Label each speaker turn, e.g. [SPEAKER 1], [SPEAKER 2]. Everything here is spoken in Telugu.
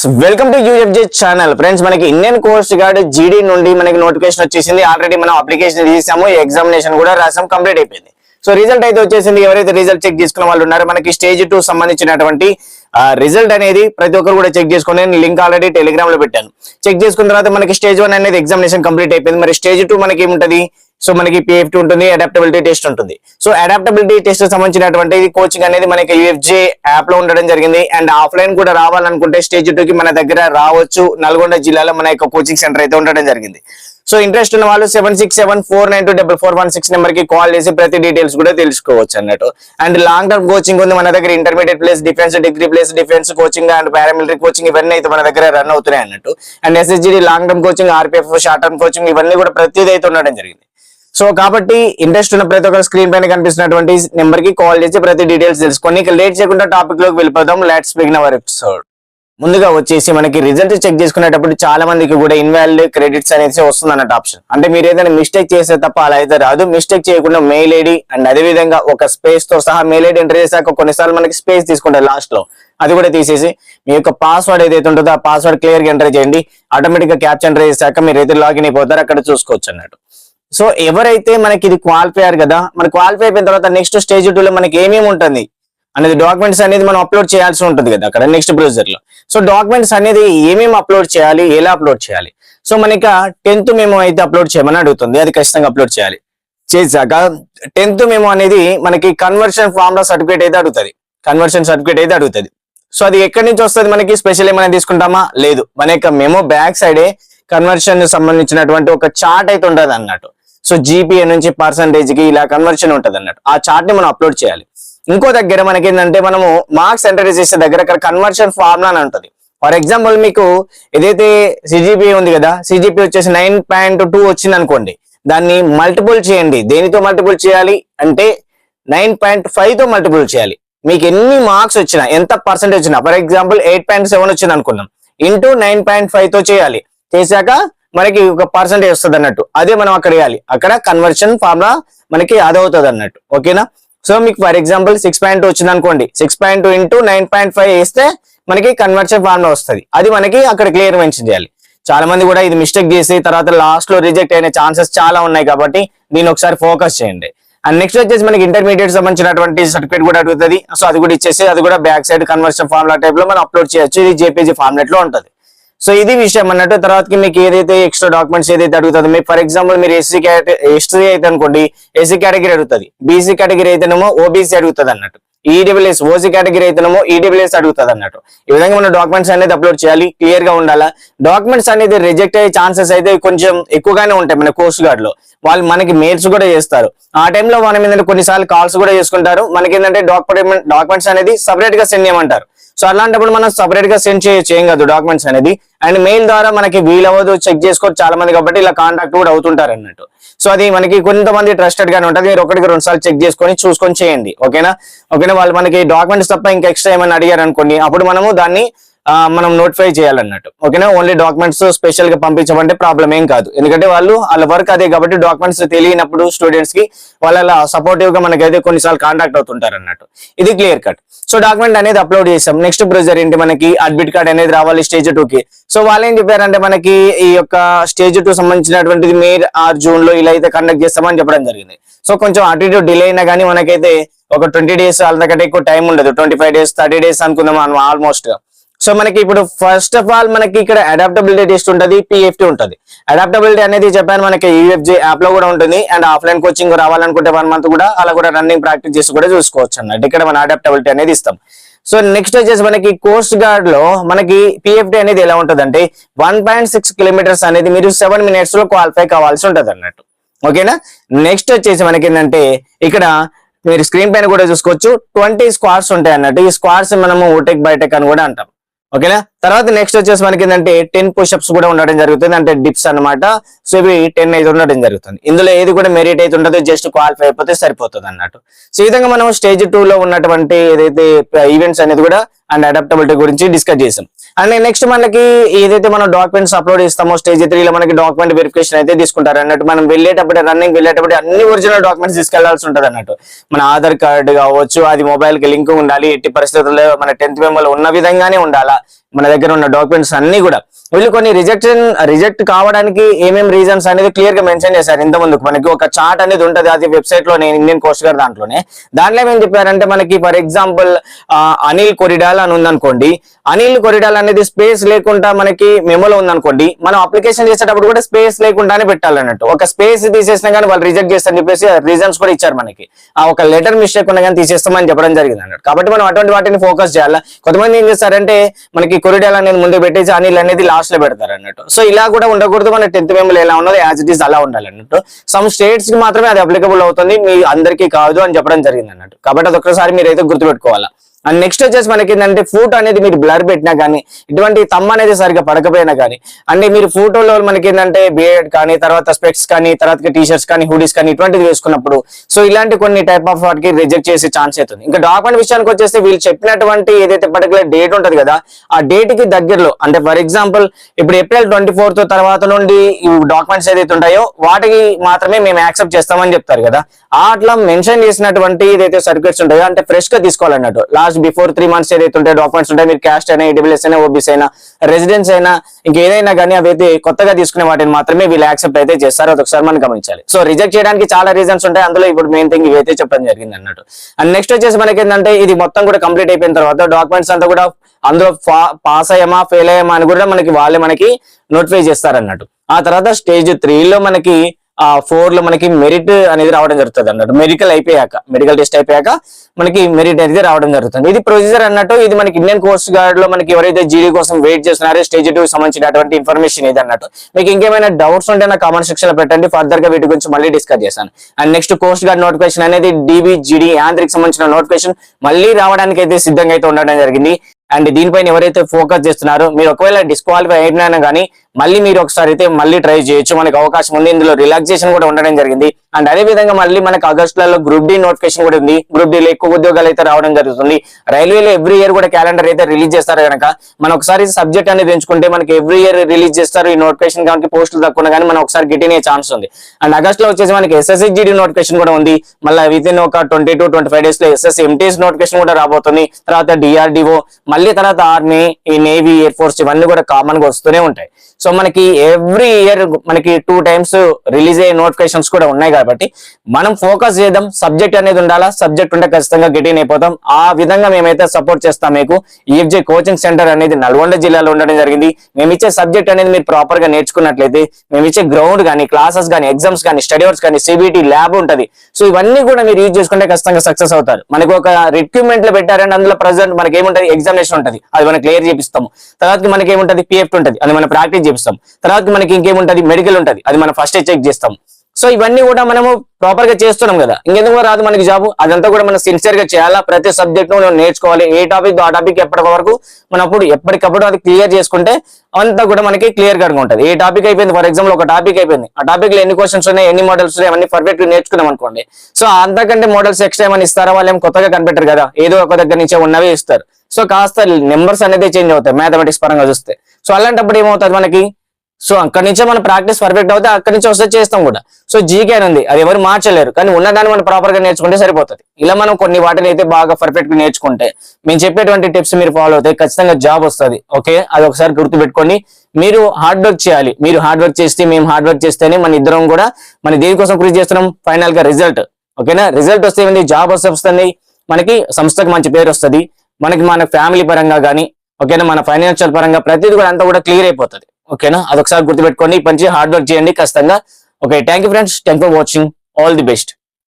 [SPEAKER 1] Friends welcome to UFJ channel friends మనకి ఇండియన్ కోస్ట్ గార్డ్ జీడీ నుండి మనకి నోటిఫికేషన్ వచ్చేసింది. ఆల్రెడీ మనం అప్లికేషన్ తీసాము ఎగ్జామినేషన్ కూడా రాసాం కంప్లీట్ అయిపోయింది. సో రిజల్ట్ అయితే వచ్చేసింది. ఎవరైతే రిజల్ట్ చెక్ చేసుకున్న వాళ్ళు ఉన్నారో మనకి స్టేజ్ టూ సంబంధించినటువంటి రిజల్ట్ అనేది ప్రతి ఒక్కరు కూడా చెక్ చేసుకుని నేను లింక్ ఆల్రెడీ టెలిగ్రామ్లో పెట్టాను. చెక్ చేసుకున్న తర్వాత మనకి స్టేజ్ వన్ అనేది ఎగ్జామినేషన్ కంప్లీట్ అయిపోయింది. మరి స్టేజ్ టూ మనకి ఏముంటది? సో మనకి పిఎఫ్టీ ఉంటుంది అడాప్టబిలిటీ టెస్ట్ ఉంటుంది. సో అడాప్టబిలిటీ టెస్ట్ సంబంధించినటువంటి కోచింగ్ అనేది మనకి యూఎఫ్జే యాప్లో ఉండడం జరిగింది. అండ్ ఆఫ్లైన్ కూడా రావాలనుకుంటే స్టేజ్ టూ కి మన దగ్గర రావచ్చు. నల్గొండ జిల్లాలో మన యొక్క కోచింగ్ సెంటర్ అయితే ఉండడం జరిగింది. సో ఇంట్రెస్ట్ ఉన్న వాళ్ళు seven six seven four nine two double four one six నెంబర్కి కాల్ చేసి ప్రతి డీటెయిల్స్ కూడా తెలుసుకోవచ్చు అన్నట్టు. అండ్ లాంగ్ టర్మ్ కోచింగ్ ఉంది మన దగ్గర intermediate place defence degree place defence coaching and paramilitary coaching ఇవన్నీ అయితే మన దగ్గర రన్ అవుతున్నాయి అన్నట్టు. And SSG long term coaching RPF short term coaching ఇవన్నీ కూడా ప్రతిదీ అయితే ఉండడం జరిగింది. సో కాబట్టి ఇంట్రెస్ట్ ఉన్న ప్రతి ఒక్కరు స్క్రీన్ పైన కనిపిస్తున్నటువంటి నెంబర్కి కాల్ చేసి ప్రతి డీటెయిల్స్ తెలుసుకొని ఇక లేట్ చేయకుండా టాపిక్లోకి వెళ్ళిపోదాం. లెట్స్ బిగిన్ అవర్ ఎపిసోడ్ ముందుగా వచ్చేసి మనకి రిజల్ట్ చెక్ చేసుకునేటప్పుడు చాలా మందికి కూడా ఇన్వాలిడ్ క్రెడిట్స్ అనేది వస్తుంది అన్నట్టు ఆప్షన్ అంటే మీరు ఏదైనా మిస్టేక్ చేస్తే తప్ప అలా అయితే రాదు. మిస్టేక్ చేయకుండా మెయిల్ ఐడి అండ్ అదే విధంగా ఒక స్పేస్తో సహా మెయిల్ ఐడి ఎంటర్ చేశాక కొన్నిసార్లు మనకి స్పేస్ తీసుకుంటారు లాస్ట్లో. అది కూడా తీసేసి మీ యొక్క పాస్వర్డ్ ఏదైతే ఉంటుందో ఆ పాస్వర్డ్ క్లియర్గా ఎంటర్ చేయండి. ఆటోమేటిక్గా క్యాప్చర్ ఎంటర్ చేశాక మీరు అయితే లాగిన్ అయిపోతారు. అక్కడ చూసుకోవచ్చు అన్నట్టు. సో ఎవరైతే మనకి ఇది క్వాలిఫై అయ్యారు కదా మన క్వాలిఫై అయిపోయిన తర్వాత నెక్స్ట్ స్టేజ్ టూ లో మనకి ఏమేమి ఉంటుంది? అనేది డాక్యుమెంట్స్ అనేది మనం అప్లోడ్ చేయాల్సి ఉంటుంది కదా అక్కడ నెక్స్ట్ ప్రొసీజర్లో. సో డాక్యుమెంట్స్ అనేది ఏమేమి అప్లోడ్ చేయాలి ఎలా అప్లోడ్ చేయాలి? సో మనకి టెన్త్ మేము అయితే అప్లోడ్ చేయమని అడుగుతుంది అది ఖచ్చితంగా అప్లోడ్ చేయాలి. చేశాక టెన్త్ మేము అనేది మనకి కన్వర్షన్ ఫామ్లో సర్టిఫికేట్ అయితే అడుగుతుంది. కన్వర్షన్ సర్టిఫికేట్ అయితే అడుగుతుంది. సో అది ఎక్కడి నుంచి వస్తుంది మనకి? స్పెషల్ ఏమైనా తీసుకుంటామా? లేదు. మన యొక్క మేము బ్యాక్ సైడే కన్వర్షన్ సంబంధించినటువంటి ఒక చార్ట్ అయితే ఉండదు అన్నట్టు సో జీపీఏ నుంచి పర్సంటేజ్కి ఇలా కన్వర్షన్ ఉంటుంది అన్నట్టు ఆ చార్ట్ని మనం అప్లోడ్ చేయాలి. ఇంకో దగ్గర మనకి ఏంటంటే మనము మార్క్స్ ఎంటర్ చేసే దగ్గర అక్కడ కన్వర్షన్ ఫార్ములా అని ఉంటుంది. ఫర్ ఎగ్జాంపుల్ మీకు ఏదైతే సిజిపిఏ ఉంది కదా సిజిపి వచ్చేసి నైన్ పాయింట్ టూ వచ్చింది అనుకోండి దాన్ని మల్టిపుల్ చేయండి. దేనితో మల్టిపుల్ చేయాలి అంటే నైన్ పాయింట్ ఫైవ్తో మల్టిపుల్ చేయాలి. మీకు ఎన్ని మార్క్స్ వచ్చినా ఎంత పర్సెంటేజ్ వచ్చినా for example eight point seven వచ్చింది అనుకున్నాం. ఇంటూ నైన్ పాయింట్ ఫైవ్తో చేయాలి. చేశాక మనకి ఒక పర్సెంటేజ్ వస్తుంది అన్నట్టు. అదే మనం అక్కడ వేయాలి. అక్కడ కన్వర్షన్ ఫార్ములా మనకి అదవుతుంది అన్నట్టు. ఓకేనా సో మీకు ఫర్ ఎగ్జాంపుల్ సిక్స్ పాయింట్ వచ్చింది అనుకోండి. Six point into nine point five వేస్తే మనకి కన్వర్షన్ ఫార్ములా వస్తుంది. అది మనకి అక్కడ క్లియర్ మెన్షన్ చేయాలి. చాలా మంది కూడా ఇది మిస్టేక్ చేసి తర్వాత లాస్ట్లో రిజెక్ట్ అయిన ఛాన్సెస్ చాలా ఉన్నాయి కాబట్టి దీన్ని ఒకసారి ఫోకస్ చేయండి. అండ్ నెక్స్ట్ వచ్చేసి మనకి ఇంటర్మీడియట్ సంబంధించినటువంటి సర్టిఫికేట్ కూడా అడుగుతుంది. సో అది కూడా ఇచ్చేసి అది కూడా బ్యాక్ సైడ్ కన్వర్షన్ ఫార్ములా టైప్లో మనం అప్లోడ్ చేయొచ్చు. ఇది జేపీజీ ఫార్మాట్లో ఉంటుంది. సో ఇది విషయం అన్నట్టు తర్వాతకి మీకు ఏదైతే ఎక్స్ట్రా డాక్యుమెంట్స్ ఏదైతే అడుగుతుందో మీకు ఫర్ ఎగ్జాంపుల్ మీరు ఎస్సీ ఎస్టీ అయితే అనుకోండి ఎస్సీ కేటగిరీ అడుగుతుంది. బీసీ కేటగిరీ అయితేనేమో ఓబీసీ అడుగుతుంది అన్నట్టు ఈడబ్ల్యూఎస్ ఓసీ కేటగిరీ అయితేనేమో ఈడబ్ల్యూఎస్ అడుగుతుంది అన్నట్టు ఈ విధంగా మనం డాక్యుమెంట్స్ అనేది అప్లోడ్ చేయాలి క్లియర్గా ఉండాలా. డాక్యుమెంట్స్ అనేది రిజెక్ట్ అయ్యే ఛాన్సెస్ అయితే కొంచెం ఎక్కువగానే ఉంటాయి మన కోస్ట్ గార్డ్లో. వాళ్ళు మనకి మెయిల్స్ కూడా చేస్తారు. ఆ టైంలో మనం ఏంటంటే కొన్నిసార్లు కాల్స్ కూడా చేసుకుంటారు. మనకి ఏంటంటే డాక్యుమెంట్ డాక్యుమెంట్స్ అనేది సపరేట్గా సెండ్ చేయమంటారు. సో అలాంటప్పుడు మనం సపరేట్గా సెండ్ చేయొచ్చు. ఏం కాదు డాక్యుమెంట్స్ అనేది. అండ్ మెయిల్ ద్వారా మనకి వీలవ్వదు చెక్ చేసుకోవచ్చు చాలా మంది కాబట్టి ఇలా కాంటాక్ట్ కూడా అవుతుంటారు అన్నట్టు. సో అది మనకి కొంతమంది ట్రస్టెడ్ గానే ఉంటుంది. మీరు ఒకటికి రెండు సార్లు చెక్ చేసుకొని చూసుకొని చేయండి. ఓకేనా ఓకేనా వాళ్ళు మనకి డాక్యుమెంట్స్ తప్ప ఇంకా ఎక్స్ట్రా ఏమైనా అడిగారు అనుకోండి అప్పుడు మనము దాన్ని మనం నోటిఫై చేయాలన్నట్టు. ఓకేనా? ఓన్లీ డాక్యుమెంట్స్ స్పెషల్గా పంపించమంటే ప్రాబ్లం ఏం కాదు. ఎందుకంటే వాళ్ళు వాళ్ళ వర్క్ అదే కాబట్టి డాక్యుమెంట్స్ తెలియనప్పుడు స్టూడెంట్స్కి వాళ్ళ సపోర్టివ్గా మనకైతే కొన్నిసార్లు కాంటాక్ట్ అవుతుంటారు అన్నట్టు ఇది క్లియర్ కట్ సో డాక్యుమెంట్ అనేది అప్లోడ్ చేసాం. నెక్స్ట్ ప్రొసీజర్ ఏంటి మనకి? అడ్మిట్ కార్డ్ అనేది రావాలి స్టేజ్ టూ కి. సో వాళ్ళు ఏం చెప్పారంటే మనకి ఈ యొక్క స్టేజ్ టూ సంబంధించినటువంటిది మే ఆర్ జూన్లో ఇలా అయితే కండక్ట్ చేస్తామని చెప్పడం జరిగింది. సో కొంచెం అటు ఇటు డిలే అయినా కానీ మనకైతే ఒక ట్వంటీ డేస్ అంతకంటే ఎక్కువ టైం ఉండదు. Twenty five days thirty days అనుకుందాం ఆల్మోస్ట్ సో మనకి ఇప్పుడు ఫస్ట్ ఆఫ్ ఆల్ మనకి ఇక్కడ అడాప్టబిలిటీ టెస్ట్ ఉంటుంది పిఎఫ్టీ ఉంటుంది. అడాప్టబిలిటీ అనేది చెప్పాను మనకి యూఎఫ్జీ యాప్లో కూడా ఉంటుంది అండ్ ఆఫ్లైన్ కోచింగ్ రావాలనుకుంటే వన్ మంత్ కూడా అలా కూడా రన్నింగ్ ప్రాక్టీస్ చేసి కూడా చూసుకోవచ్చు అన్నట్టు ఇక్కడ మన అడాప్టబిలిటీ అనేది ఇస్తాం. సో నెక్స్ట్ వచ్చేసి మనకి కోస్ట్ గార్డ్లో మనకి పిఎఫ్టీ అనేది ఎలా ఉంటుంది అంటే వన్ పాయింట్ సిక్స్ కిలోమీటర్స్ అనేది మీరు సెవెన్ మినిట్స్లో క్వాలిఫై కావాల్సి ఉంటుంది అన్నట్టు. ఓకేనా? నెక్స్ట్ వచ్చేసి మనకి ఏంటంటే ఇక్కడ మీరు స్క్రీన్ పైన కూడా చూసుకోవచ్చు. ట్వంటీ స్క్వాడ్స్ ఉంటాయి అన్నట్టు. ఈ స్క్వాడ్స్ మనము ఓటెక్ బైటెక్ అని కూడా అంటాం. ఓకేనా తర్వాత నెక్స్ట్ వచ్చేసి మనకి ఏంటంటే టెన్ పుషప్స్ కూడా ఉండడం జరుగుతుంది. అంటే డిప్స్ అన్నమాట. సో ఇవి టెన్ అయితే ఉండడం జరుగుతుంది. ఇందులో ఏది కూడా మెరిట్ అయితే ఉండదు జస్ట్ క్వాలిఫై అయిపోతే సరిపోతుంది అన్నట్టు. సో ఈ విధంగా మనం స్టేజ్ టూ లో ఉన్నటువంటి ఏదైతే ఈవెంట్స్ అనేది కూడా అండ్ అడాప్టబిలిటీ గురించి డిస్కస్ చేసాం. అండ్ నెక్స్ట్ మనకి ఏదైతే మనం డాక్యుమెంట్స్ అప్లోడ్ చేస్తామో స్టేజ్ త్రీ లో మనకి డాక్యుమెంట్ వెరిఫికేషన్ అయితే తీసుకుంటారు అన్నట్టు. మనం వెళ్ళేటప్పుడు రన్నింగ్ వెళ్ళేటప్పుడు అన్ని ఒరిజినల్ డాక్యుమెంట్స్ తీసుకెళ్ళాల్సి ఉంటుంది అన్నట్టు. మన ఆధార్ కార్డు కావచ్చు అది మొబైల్కి లింక్ ఉండాలి ఎట్టి పరిస్థితుల్లో మన టెన్త్ మెమోలో ఉన్న విధంగానే ఉండాలా. మన దగ్గర ఉన్న డాక్యుమెంట్స్ అన్ని కూడా వీళ్ళు కొన్ని రిజెక్షన్ రిజెక్ట్ కావడానికి ఏమేమి రీజన్స్ అనేది క్లియర్గా మెన్షన్ చేశారు ఇంత ముందుకు మనకి ఒక చార్ట్ అనేది ఉంటుంది అది వెబ్సైట్లో నేను ఇండియన్ కోస్ట్ గార్డ్ దాంట్లోనే. దాంట్లో ఏం చెప్పారంటే మనకి ఫర్ ఎగ్జాంపుల్ అనిల్ కొరిడాల్ అని ఉందనుకోండి. అనిల్ కొరిడాల్ అనేది స్పేస్ లేకుండా మనకి మెమోలో ఉందనుకోండి. మనం అప్లికేషన్ చేసేటప్పుడు కూడా స్పేస్ లేకుండానే పెట్టాలన్నట్టు. ఒక స్పేస్ తీసేసినా కానీ వాళ్ళు రిజెక్ట్ చేస్తారని చెప్పేసి రీజన్స్ కూడా ఇచ్చారు మనకి. ఆ ఒక లెటర్ మిస్టేక్ ఉన్నా కానీ తీసేస్తామని చెప్పడం జరిగింది అన్నట్టు కాబట్టి మనం అటువంటి వాటిని ఫోకస్ చేయాలి? కొంతమంది ఏం చేస్తారంటే మనకి కొరిడాల్ అనేది ముందు పెట్టేసి అనిల్ అనేది లాస్ట్ లో పెడతారు అన్నట్టు. సో ఇలా కూడా ఉండకూడదు. మన టెన్త్ మెంబర్ ఎలా ఉన్నదో యాజ్ ఇట్ ఈస్ అలా ఉండాలి అన్నట్టు. సమ్ స్టేట్స్కి మాత్రమే అది అప్లికబుల్ అవుతుంది. మీ అందరికీ కాదు అని చెప్పడం జరిగింది అన్నట్టు. కాబట్టి అది ఒక్కసారి మీరు అయితే గుర్తుపెట్టుకోవాలా. అండ్ నెక్స్ట్ వచ్చేసి మనకి ఏంటంటే ఫోటో అనేది మీరు బ్లర్ పెట్టినా కానీ ఇటువంటి తమ్మ అనేది సరిగ్గా పడకపోయినా కానీ అంటే మీరు ఫోటోలో మనకి ఏంటంటే బియర్డ్ కానీ తర్వాత స్పెక్స్ కానీ తర్వాత టీ షర్ట్స్ కానీ హుడీస్ కానీ ఇటువంటివి వేసుకున్నప్పుడు సో ఇలాంటి కొన్ని టైప్ ఆఫ్ వాటికి రిజెక్ట్ చేసే ఛాన్స్ అవుతుంది. ఇంకా డాక్యుమెంట్ విషయానికి వచ్చేస్తే వీళ్ళు చెప్పినటువంటి ఏదైతే పర్టికులర్ డేట్ ఉంటుంది కదా ఆ డేట్కి దగ్గరలో అంటే ఫర్ ఎగ్జాంపుల్ ఇప్పుడు ఏప్రిల్ ట్వంటీ ఫోర్త్ తర్వాత నుండి ఈ డాక్యుమెంట్స్ ఏదైతే ఉంటాయో వాటికి మాత్రమే మేము యాక్సెప్ట్ చేస్తామని చెప్తారు కదా. అట్లా మెన్షన్ చేసినటువంటి ఏదైతే సర్టిఫికేట్స్ ఉంటాయో అంటే ఫ్రెష్గా తీసుకోవాలన్నట్టు లాస్ట్ బిఫోర్ త్రీ మంత్స్ ఏదైతే ఉంటాయో డాక్యుమెంట్స్ ఉంటాయి మీరు క్యాస్ట్ అయినా ఈడబ్ల్యూఎస్ అయినా ఓబీసీ అయినా రెసిడెన్స్ అయినా ఇంకేదైనా కానీ అవైతే కొత్తగా తీసుకునే వాటిని మాత్రమే వీళ్ళు యాక్సెప్ట్ అయితే చేస్తారు. అదొకసారి ఒకసారి మనం గమనించాలి. సో రిజెక్ట్ చేయడానికి చాలా రీజన్స్ ఉంటాయి. అందులో ఇప్పుడు మెయిన్ థింగ్ ఇవైతే చెప్పడం జరిగింది అన్నట్టు. అండ్ నెక్స్ట్ వచ్చేసి మనకి ఏంటంటే ఇది మొత్తం కూడా కంప్లీట్ అయిపోయిన తర్వాత డాక్యుమెంట్స్ అంతా కూడా అందులో పాస్ అయ్యామా ఫెయిల్ అయ్యామా అని కూడా మనకి వాళ్ళే మనకి నోటిఫై చేస్తారు అన్నట్టు ఆ తర్వాత స్టేజ్ త్రీలో మనకి ఆ ఫోర్లో మనకి మెరిట్ అనేది రావడం జరుగుతుంది అన్నట్టు. మెడికల్ అయిపోయాక మెడికల్ టెస్ట్ అయిపోయాక మనకి మెరిట్ అనేది రావడం జరుగుతుంది. ఇది ప్రొసీజర్ అన్నట్టు ఇది మనకి ఇండియన్ కోస్ట్ గార్డ్లో మనకి ఎవరైతే జీడీ కోసం వెయిట్ చేస్తున్నారో స్టేజ్ టూ సంబంధించినటువంటి ఇన్ఫర్మేషన్ ఇది అన్నట్టు. మీకు ఇంకేమైనా డౌట్స్ ఉంటే నా కామెంట్ సెక్షన్లో పెట్టండి. ఫర్దర్గా వీటి గురించి మళ్ళీ డిస్కస్ చేస్తాను. And next coast guard notification అనేది డిబి జీడీ యాంత్రిక్ సంబంధించిన నోటిఫికేషన్ మళ్ళీ రావడానికి అయితే సిద్ధంగా అయితే ఉండడం జరిగింది. అండ్ దీనిపైన ఎవరైతే ఫోకస్ చేస్తున్నారో మీరు ఒకవేళ డిస్క్వాలిఫై అయినా కానీ మళ్ళీ మీరు ఒకసారి అయితే మళ్ళీ ట్రై చేయొచ్చు. మనకి అవకాశం ఉంది. ఇందులో రిలాక్సేషన్ కూడా ఉండడం జరిగింది. అండ్ అదే విధంగా మళ్ళీ మనకి ఆగస్టులలో గ్రూప్ డి నోటిఫికేషన్ కూడా ఉంది. గ్రూప్ డి లో ఎక్కువ ఉద్యోగాలు అయితే రావడం జరుగుతుంది. రైల్వేలో ఎవ్రీ ఇయర్ కూడా క్యాలెండర్ అయితే రిలీజ్ చేస్తారు కనుక మనం ఒకసారి సబ్జెక్ట్ అనేది ఎంచుకుంటే మనకి ఎవ్రీ ఇయర్ రిలీజ్ చేస్తారు. ఈ నోటిఫికేషన్ కాబట్టి పోస్టులు తక్కువ కానీ మనం ఒకసారి గిట్టినే ఛాన్స్ ఉంది. అండ్ ఆగస్ట్లో వచ్చేసి మనకి ఎస్ఎస్సిజిడి నోటిఫికేషన్ కూడా ఉంది. మళ్ళీ విత్ ఇన్ ఒక ట్వంటీ టు ట్వంటీ ఫైవ్ డేస్లో ఎస్ఎస్ ఎంటీఎస్ నోటిఫికేషన్ కూడా రాబోతుంది. తర్వాత డిఆర్డిఓ మళ్ళీ తర్వాత ఆర్మీ ఈ నేవీ ఎయిర్ ఫోర్స్ ఇవన్నీ కూడా కామన్గా వస్తూనే ఉంటాయి. సో మనకి ఎవ్రీ ఇయర్ మనకి టూ టైమ్స్ రిలీజ్ అయ్యే నోటిఫికేషన్స్ కూడా ఉన్నాయి కాబట్టి మనం ఫోకస్ చేద్దాం సబ్జెక్ట్ అనేది ఉండాలా సబ్జెక్ట్ ఉంటే ఖచ్చితంగా గెటిన్ అయిపోతాం. ఆ విధంగా మేమైతే సపోర్ట్ చేస్తాం మీకు. ఈఎఫ్జే కోచింగ్ సెంటర్ అనేది నల్గొండ జిల్లాలో ఉండడం జరిగింది. మేము ఇచ్చే సబ్జెక్ట్ అనేది మీరు ప్రాపర్గా నేర్చుకున్నట్లయితే మేము ఇచ్చే గ్రౌండ్ కానీ క్లాసెస్ కానీ ఎగ్జామ్స్ కానీ స్టడీ అవర్స్ కానీ సిబిటి ల్యాబ్ ఉంటుంది. సో ఇవన్నీ కూడా మీరు యూజ్ చేసుకుంటే ఖచ్చితంగా సక్సెస్ అవుతారు. మనకు ఒక రిక్రూట్మెంట్లో పెట్టారంటే అందులో ప్రజెంట్ మనకి ఏముంటది ఎగ్జామినేషన్ ఉంటుంది. అది మనం క్లియర్ చేపిస్తాము. తర్వాత మనకి ఏముంటుంది పిఎఫ్ ఉంటుంది. అది మనం ప్రాక్టీస్ చేపిస్తాం తర్వాత మనకి ఇంకేముంటది? మెడికల్ ఉంటుంది. అది మనం ఫస్ట్ చెక్ చేస్తాం సో ఇవన్నీ కూడా మనము ప్రాపర్గా చేస్తున్నాం కదా. ఇంకెందుకు రాదు మనకి జాబ్ అదంతా కూడా మనం సిన్సియర్గా చేయాలా? ప్రతి సబ్జెక్ట్ను మనం నేర్చుకోవాలి. ఏ టాపిక్ ఆ టాపిక్ ఎప్పటి వరకు? మనం అప్పుడు ఎప్పటికప్పుడు అది క్లియర్ చేసుకుంటే అంతా కూడా మనకి క్లియర్గా ఉంటుంది. ఏ టాపిక్ అయిపోయింది? ఫర్ ఎగ్జాంపుల్ ఒక టాపిక్ అయిపోయింది. ఆ టాపిక్లో ఎన్ని క్వశ్చన్స్ ఉన్నాయి? ఎన్ని మోడల్స్ ఉన్నాయి? అవన్నీ పర్ఫెక్ట్గా నేర్చుకున్నాం అనుకోండి. సో అంతకంటే మోడల్స్ ఎక్స్ట్రా ఏమైనా ఇస్తారా? వాళ్ళు ఏం కొత్తగా కనిపెట్టరు కదా. ఏదో ఒక దగ్గర నుంచే ఉన్నవే ఇస్తారు. సో కాస్త నెంబర్స్ అనేది చేంజ్ అవుతాయి మ్యాథమెటిక్స్ పరంగా చూస్తే. సో అలాంటప్పుడు ఏమవుతుంది మనకి? సో అక్కడి నుంచే మన ప్రాక్టీస్ పర్ఫెక్ట్ అవుతే అక్కడి నుంచి వస్తే చేస్తాం కూడా. సో జీకే అని ఉంది. అది ఎవరు మార్చలేరు. కానీ ఉన్నదాన్ని మనం ప్రాపర్గా నేర్చుకుంటే సరిపోతుంది. ఇలా మనం కొన్ని వాటిని అయితే బాగా పర్ఫెక్ట్గా నేర్చుకుంటే మేము చెప్పేటువంటి టిప్స్ మీరు ఫాలో అవుతాయి ఖచ్చితంగా జాబ్ వస్తుంది. ఓకే అది ఒకసారి గుర్తు పెట్టుకోండి మీరు హార్డ్ వర్క్ చేయాలి. మీరు హార్డ్ వర్క్ చేస్తే మేము హార్డ్ వర్క్ చేస్తేనే మన ఇద్దరం కూడా మన దేనికోసం కృషి చేస్తున్నాం? ఫైనల్గా రిజల్ట్ ఓకేనా రిజల్ట్ వస్తే ఏంది జాబ్ వస్తే వస్తుంది. మనకి సంస్థకు మంచి పేరు వస్తుంది. మనకి మన ఫ్యామిలీ పరంగా కానీ ఓకేనా మన ఫైనాన్షియల్ పరంగా ప్రతిదీ కూడా అంతా కూడా క్లియర్ అయిపోతుంది. ఓకేనా? అదొకసారి గుర్తుపెట్టుకోండి. ఈ పని హార్డ్ వర్క్ చేయండి ఖచ్చితంగా. Okay thank you friends thank for watching all the best